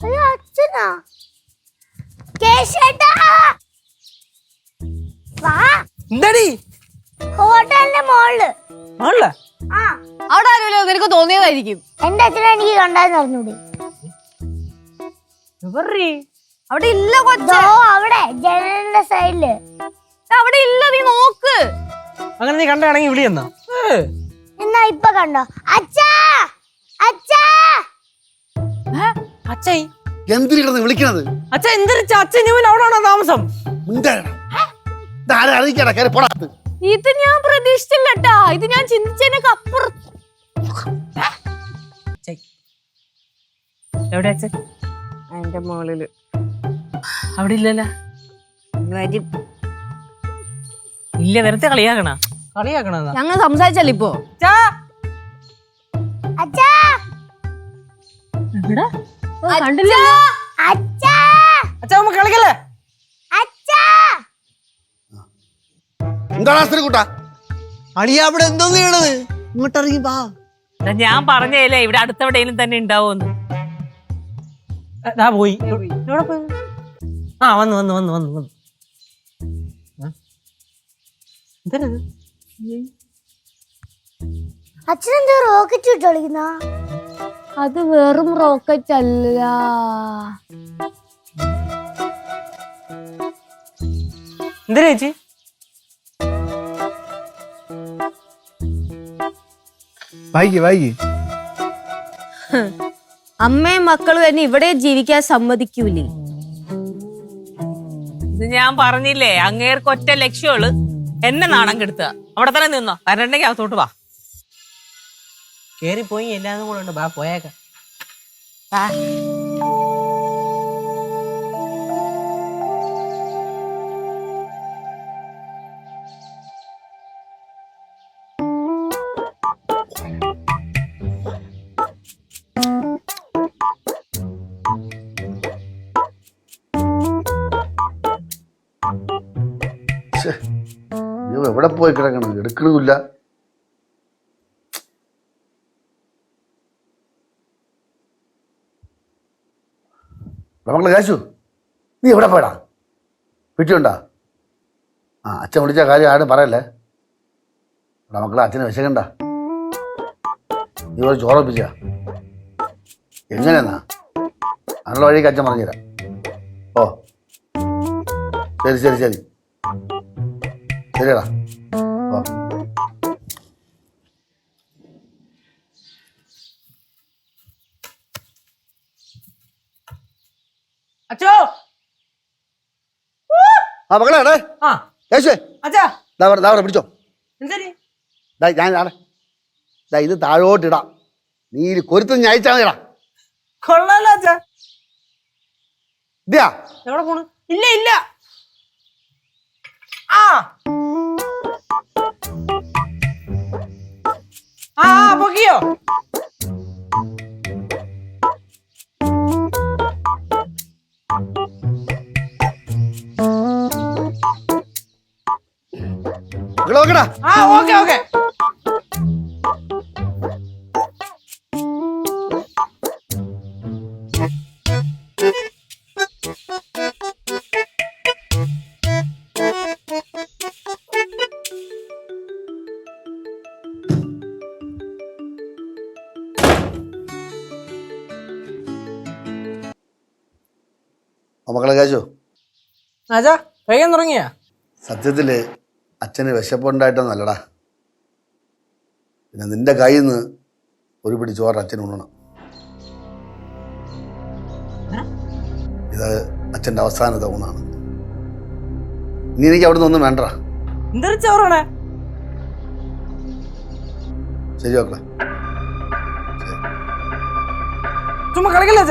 അയ്യോ അച്ഛനാ? കേശേട്ടാ! വാ. എന്താടി? ഹോട്ടലിന്റെ മോളിൽ. ആണല്ലേ ആ. അവിടെ ആരുമല്ലോ നിനക്ക് തോന്നിയതായിരിക്കും. എന്റെ അച്ഛനെ എനിക്ക് കണ്ടാന്ന് അറിഞ്ഞൂടി? അവിടെ ഇല്ല കൊച്ചോ. അവിടെ ജനലിന്റെ സൈഡിൽ. അവിടെ ഇല്ല നീ നോക്ക്. അങ്ങനെ നീ കണ്ടാണെങ്കിൽ വിളി എന്നാ എന്നാ ഇപ്പൊ കണ്ടോ? അച്ഛാ! അച്ഛാ! അച്ഛൻ. എന്തിനു കിടന്ന് വിളിക്കണത്? അച്ഛൻ എന്തൊരു അച്ഛൻ ഇവൻ അവിടാണോ താമസം? ഇത് ഞാൻ ഇത് ഞാൻ ചിന്തിച്ചതിനൊക്കെ എവിടെ അച്ഛൻ? അവിടെ ഇല്ലല്ലോ. വരും. ഇല്ല വെറുതെ കളിയാക്കണ? കളിയാക്കണ ഞങ്ങൾ സംസാരിച്ചല്ലോ ഇപ്പോ? കണ്ടില്ല? അച്ഛാ നമുക്ക് കളിക്കല്ലേ? അച്ഛാ. എന്താണ് സ്ത്രീ കൂട്ടാ. അളിയ അവിടെ എന്തോ ചെയ്യണത് ഇങ്ങോട്ട് ഇറങ്ങി വാ ഞാൻ പറഞ്ഞേലേ ഇവിടെ അടുത്തെവിടെയും തന്നെ ഉണ്ടാവുമെന്ന്. പോയി. ആ വന്നു വന്നു വന്നു വന്നു വന്നു. അച്ഛനെന്താ റോക്കറ്റ് വിട്ട് കളിക്കുന്ന അത് വെറും റോക്കറ്റ് അല്ല. എന്തര ചേച്ചി? വൈകി വൈകി. അമ്മയും മക്കളും എന്നെ ഇവിടെ ജീവിക്കാൻ സമ്മതിക്കൂലേ? ഇത് ഞാൻ പറഞ്ഞില്ലേ അങ്ങേർക്ക് ഒറ്റ ലക്ഷ്യമുള്ളു എന്നെ നാണം കെടുത്തുക. അവിടെ തന്നെ നിന്നോ വരണ്ടെങ്കിൽ അകത്തോട്ട് വാ. കേറി പോയി എല്ലാതും കൂടെ ഉണ്ട്. ബാ പോയേക്കാം. എവിടെ പോയി കിടക്കണം എടുക്കണമില്ല മക്കളെ കാശു നീ എവിടെ പോയടാ? വീട്ടിലുണ്ടാ? ആ അച്ഛൻ വിളിച്ച കാര്യം ആരും പറയല്ലേ? എടാ മക്കളെ അച്ഛനെ വിശക്കണ്ട. നീ ഒരു ചോറപ്പിച്ച എങ്ങനെയെന്നാ? അതിനുള്ള വഴിക്ക് അച്ഛൻ പറഞ്ഞുതരാം. ഓ ശരി ശരി ശരി. ശരിയടാ. ഓ അച്ഛോ ആ മക്കളെ എടേ. ആ. യേശുവേ. അച്ഛാ. ദാ ഇവിടെ, ദാ ഇവിടെ പിടിച്ചോ. എന്തരി? ദാ ഞാൻ ആടെ ദാ ഇത് താഴോട്ടിടാം നീ ഇത് കൊരുത്ത് ഞാൻ അയച്ചാൽ മതിടാ കൊള്ളാലോ അച്ഛാ. ഇതെയാ? എവിടെ പോണു? ഇല്ല ഇല്ല. ആ ആ, പൊക്കിയോ? നോക്കടാ. ആ ഓക്കെ ഓക്കെ. മക്കളെ കാശോ? അച്ഛാ കഴിയാൻ തുടങ്ങിയാ. സത്യത്തിൽ അച്ഛന് വിശപ്പുണ്ടായിട്ടൊന്നല്ലടാ പിന്നെ നിന്റെ കയ്യിൽ നിന്ന് ഒരു പിടി ചോറ് അച്ഛൻ ഉണ്ണണം. ഇത് അച്ഛന്റെ അവസാനത്തെ ഊണാണ് ഇനി എനിക്ക് അവിടെ നിന്നൊന്നും വേണ്ട ശരി മക്കളെ. ചുമ്മാ കളിക്കല്ലേ